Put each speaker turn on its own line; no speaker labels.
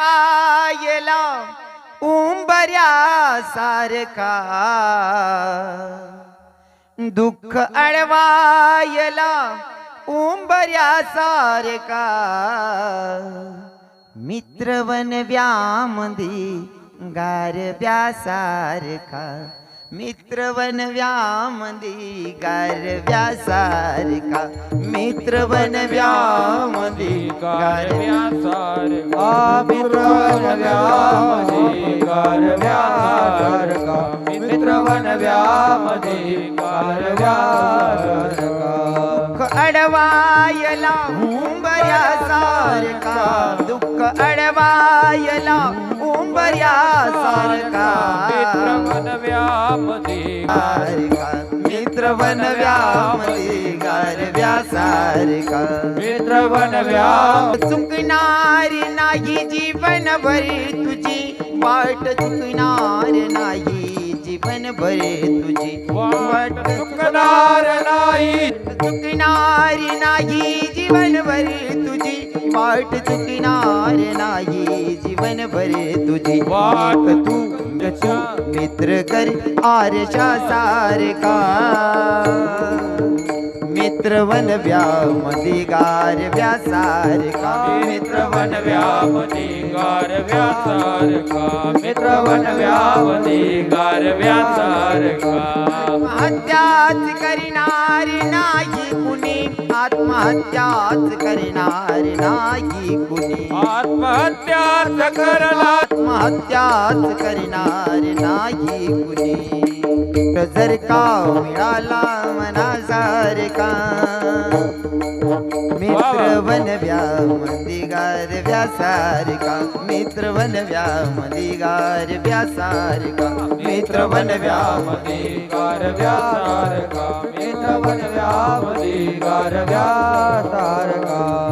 पायला उंबऱ्या सारखा. दुःख अडवायला उंबऱ्या सारखा. मित्रवन व्यामधी गारव्या सारखा मित्रवन व्यामधी गारव्या सारखा मित्रवन व्यामधी गारव्या
आ मित्रवन व्यामध्ये कारव्यासारखा मित्रवन व्यामध्ये कारव्यासारखा
दुःख अडवायला उंबऱ्या सारखा.
मित्रवन व्यामध्ये
सारखा. मित्रवन व्यामधी गारव्या सारखा.
मित्रवन व्याम
चुकणार नाही जीवन भरे तुझी. वाट चुकणार नाही जीवन भरे तुझी वाट
चुकणार नाही.
चुकणार नाही वाट चुकणार नाही जीवन भरे तुझी
वाट
तू तू मित्र कर आरशा सारखा मित्रवन व्यामधी गार व्यासारखा
मित्रवन व्यामध्ये गारव्यासारखा मित्रवन व्यामध्ये गारव्यासारखा
आत्महत्याच करणार नाही कुणी. आत्महत्याच करणार नाही कुणी.
आत्महत्याच करला
आत्महत्याच करणार नाही कुणी. जर का मिळाला मनासारखा मित्र बनव्यामध्ये गार व्यासारखा. मित्र बनव्यामध्ये गार व्यासारखा. मित्र बनव्यामध्ये
व्यामध्ये गारव्यासारखा मित्रवन व्या सारका